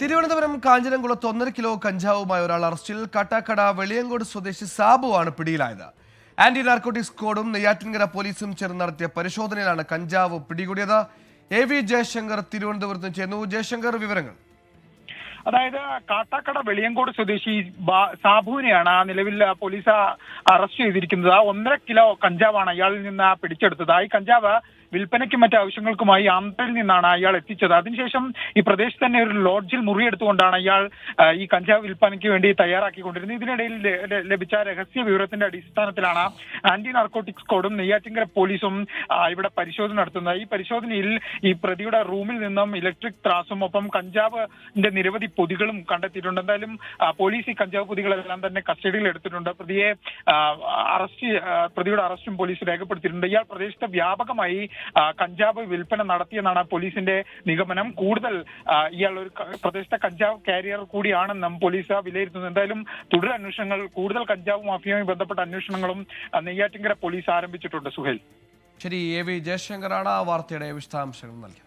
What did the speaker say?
തിരുവനന്തപുരം കാഞ്ചനംകുളത്ത് ഒന്നര കിലോ കഞ്ചാവുമായി ഒരാൾ അറസ്റ്റിൽ കാട്ടാക്കട വെളിയങ്കോട് സ്വദേശി സാബുവാണ് പിടിയിലായത്. ആന്റി നാർക്കോട്ടിക്സ് സ്ക്വാഡും നെയ്യാറ്റിൻകര പോലീസും ചേർന്ന് നടത്തിയ പരിശോധനയിലാണ് കഞ്ചാവ് പിടികൂടിയത്. എ വി ജയശങ്കർ തിരുവനന്തപുരത്ത് ചേർന്നു ജയശങ്കർ വിവരങ്ങൾ. അതായത് കാട്ടാക്കട വെളിയങ്കോട് സ്വദേശി സാബുവിനെയാണ് നിലവിൽ പോലീസ് അറസ്റ്റ് ചെയ്തിരിക്കുന്നത്. ഒന്നര കിലോ കഞ്ചാവാണ് ഇയാളിൽ നിന്ന് പിടിച്ചെടുത്തത്. ഈ കഞ്ചാവ് വിൽപ്പനയ്ക്കും മറ്റു ആവശ്യങ്ങൾക്കുമായി ആന്ധ്രയിൽ നിന്നാണ് അയാൾ എത്തിച്ചത്. അതിനുശേഷം ഈ പ്രദേശത്ത് തന്നെ ഒരു ലോഡ്ജിൽ മുറിയെടുത്തുകൊണ്ടാണ് ഇയാൾ ആ, ഈ കഞ്ചാവ് വിൽപ്പനയ്ക്ക് വേണ്ടി തയ്യാറാക്കിക്കൊണ്ടിരുന്നത്. ഇതിനിടയിൽ ലഭിച്ച രഹസ്യ വിവരത്തിന്റെ അടിസ്ഥാനത്തിലാണ് ആന്റി നാർക്കോട്ടിക്സ് കോഡും നെയ്യാറ്റിങ്കര പോലീസും ഇവിടെ പരിശോധന നടത്തുന്നത്. ഈ പരിശോധനയിൽ ഈ പ്രതിയുടെ റൂമിൽ നിന്നും ഇലക്ട്രിക് ത്രാസും ഒപ്പം കഞ്ചാവിന്റെ നിരവധി പൊതികളും കണ്ടെത്തിയിട്ടുണ്ട്. എന്തായാലും പോലീസ് ഈ കഞ്ചാവ് പൊതികളെല്ലാം തന്നെ കസ്റ്റഡിയിൽ എടുത്തിട്ടുണ്ട്. പ്രതിയെ അറസ്റ്റ് പ്രതിയുടെ അറസ്റ്റും പോലീസ് രേഖപ്പെടുത്തിയിട്ടുണ്ട്. ഇയാൾ പ്രദേശത്ത് വ്യാപകമായി കഞ്ചാവ് വിൽപ്പന നടത്തിയെന്നാണ് പോലീസിന്റെ നിഗമനം. കൂടുതൽ ഇയാൾ ഒരു പ്രദേശത്തെ കഞ്ചാവ് കാരിയർ കൂടിയാണെന്നും പോലീസ് വിലയിരുത്തുന്നു. എന്തായാലും തുടർ അന്വേഷണങ്ങൾ കൂടുതൽ കഞ്ചാവ് മാഫിയയുമായി ബന്ധപ്പെട്ട അന്വേഷണങ്ങളും നെയ്യാറ്റിങ്കര പോലീസ് ആരംഭിച്ചിട്ടുണ്ട്. സുഹേൽ. ശരി എ വി ജയശങ്കറാണ് ആ വാർത്തയുടെ വിശദാംശങ്ങൾ നൽകിയത്.